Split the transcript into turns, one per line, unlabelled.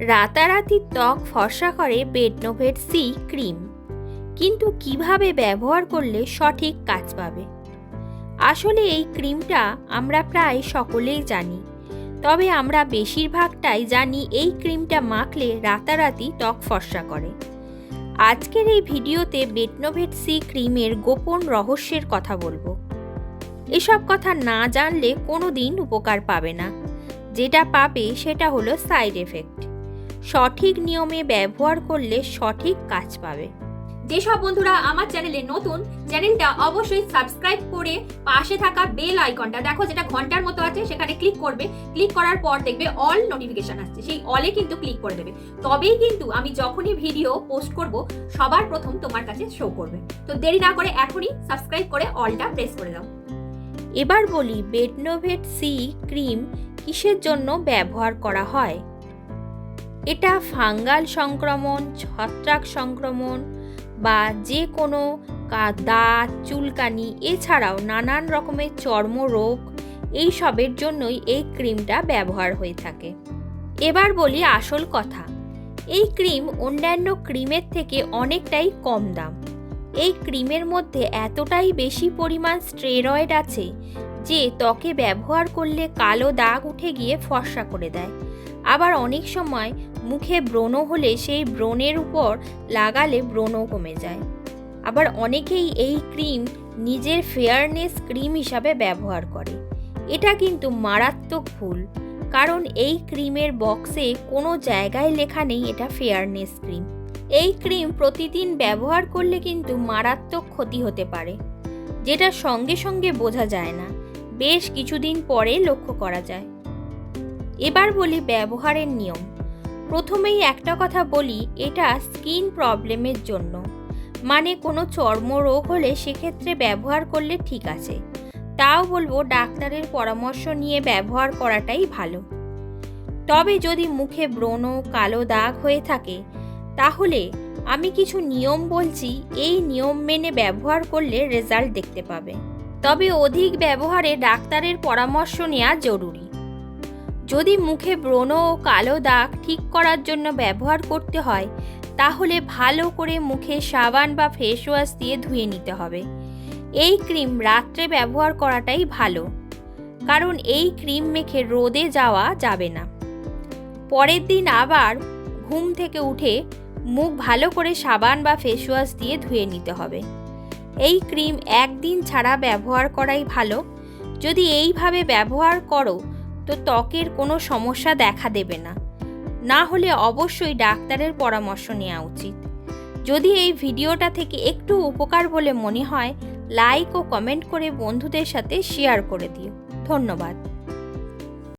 রাতারাতি ত্বক ফর্সা করে বেডনোভেট সি ক্রিম। কিন্তু কীভাবে ব্যবহার করলে সঠিক কাজ পাবে? আসলে এই ক্রিমটা আমরা প্রায় সকলেই জানি। তবে আমরা বেশিরভাগটাই জানি এই ক্রিমটা মাখলে রাতারাতি ত্বক ফর্সা করে। আজকের এই ভিডিওতে বেটনোভেট সি ক্রিমের গোপন রহস্যের কথা বলব। এসব কথা না জানলে কোনো দিন উপকার পাবে না। যেটা পাবে সেটা হলো সাইড এফেক্ট। সঠিক নিয়মে ব্যবহার করলে সঠিক কাজ পাবে।
যেসব বন্ধুরা আমার চ্যানেলে নতুন চ্যানেলটা অবশ্যই সাবস্ক্রাইব করে পাশে থাকা বেল আইকনটা দেখো যেটা ঘণ্টার মতো আছে সেখানে ক্লিক করবে। ক্লিক করার পর দেখবে অল নোটিফিকেশন আসছে সেই অলে কিন্তু ক্লিক করে দেবে। তবেই কিন্তু আমি যখনই ভিডিও পোস্ট করব সবার প্রথম তোমার কাছে শো করবে। তো দেরি না করে এখনই সাবস্ক্রাইব করে অলটা প্রেস করে দাও।
এবার বলি বেটনোভেট সি ক্রিম কিসের জন্য ব্যবহার করা হয়? এটা ফাঙ্গাল সংক্রমণ, ছত্রাক সংক্রমণ বা যে কোনো দাঁত, চুলকানি, এছাড়াও নানান রকমের চর্মরোগ এই সবের জন্যই এই ক্রিমটা ব্যবহার হয়ে থাকে। এবার বলি আসল কথা। এই ক্রিম অন্যান্য ক্রিমের থেকে অনেকটাই কম দাম। এই ক্রিমের মধ্যে এতটাই বেশি পরিমাণ স্টেরয়েড আছে যে ত্বকে ব্যবহার করলে কালো দাগ উঠে গিয়ে ফর্সা করে দেয়। আবার অনেক সময় মুখে ব্রণ হলে সেই ব্রণের উপর লাগালে ব্রণ কমে যায়। আবার অনেকেই এই ক্রিম নিজের ফেয়ারনেস ক্রিম হিসাবে ব্যবহার করে। এটা কিন্তু মারাত্মক ভুল, কারণ এই ক্রিমের বক্সে কোনো জায়গায় লেখা নেই এটা ফেয়ারনেস ক্রিম। এই ক্রিম প্রতিদিন ব্যবহার করলে কিন্তু মারাত্মক ক্ষতি হতে পারে, যেটা সঙ্গে সঙ্গে বোঝা যায় না। বেশ কিছুদিন পরে লক্ষ্য করা যায়। এবার বলি ব্যবহারের নিয়ম। প্রথমেই একটা কথা বলি, এটা স্কিন প্রবলেমের জন্য। মানে কোনো চর্মরোগ হলে সেক্ষেত্রে ব্যবহার করলে ঠিক আছে। তাও বলব ডাক্তারের পরামর্শ নিয়ে ব্যবহার করাটাই ভালো। তবে যদি মুখে ব্রণ, কালো দাগ হয়ে থাকে, তাহলে আমি কিছু নিয়ম বলছি, এই নিয়ম মেনে ব্যবহার করলে রেজাল্ট দেখতে পাবে। তবে অধিক ব্যবহারে ডাক্তারের পরামর্শ নেওয়া জরুরি। যদি মুখে ব্রণ ও কালো দাগ ঠিক করার জন্য ব্যবহার করতে হয়, তাহলে ভালো করে মুখে সাবান বা ফেস ওয়াশ দিয়ে ধুয়ে নিতে হবে। এই ক্রিম রাত্রে ব্যবহার করাটাই ভালো, কারণ এই ক্রিম মেখে রোদে যাওয়া যাবে না। পরের দিন আবার ঘুম থেকে উঠে মুখ ভালো করে সাবান বা ফেস ওয়াশ দিয়ে ধুয়ে নিতে হবে। এই ক্রিম একদিন ছাড়া ব্যবহার করাই ভালো। যদি এইভাবে ব্যবহার করো তো ত্বকের কোনো সমস্যা দেখা দেবে না। না হলে অবশ্যই ডাক্তারের পরামর্শ নেওয়া উচিত। যদি এই ভিডিওটা থেকে একটু উপকার বলে মনে হয়, লাইক ও কমেন্ট করে বন্ধুদের সাথে শেয়ার করে দিও। ধন্যবাদ।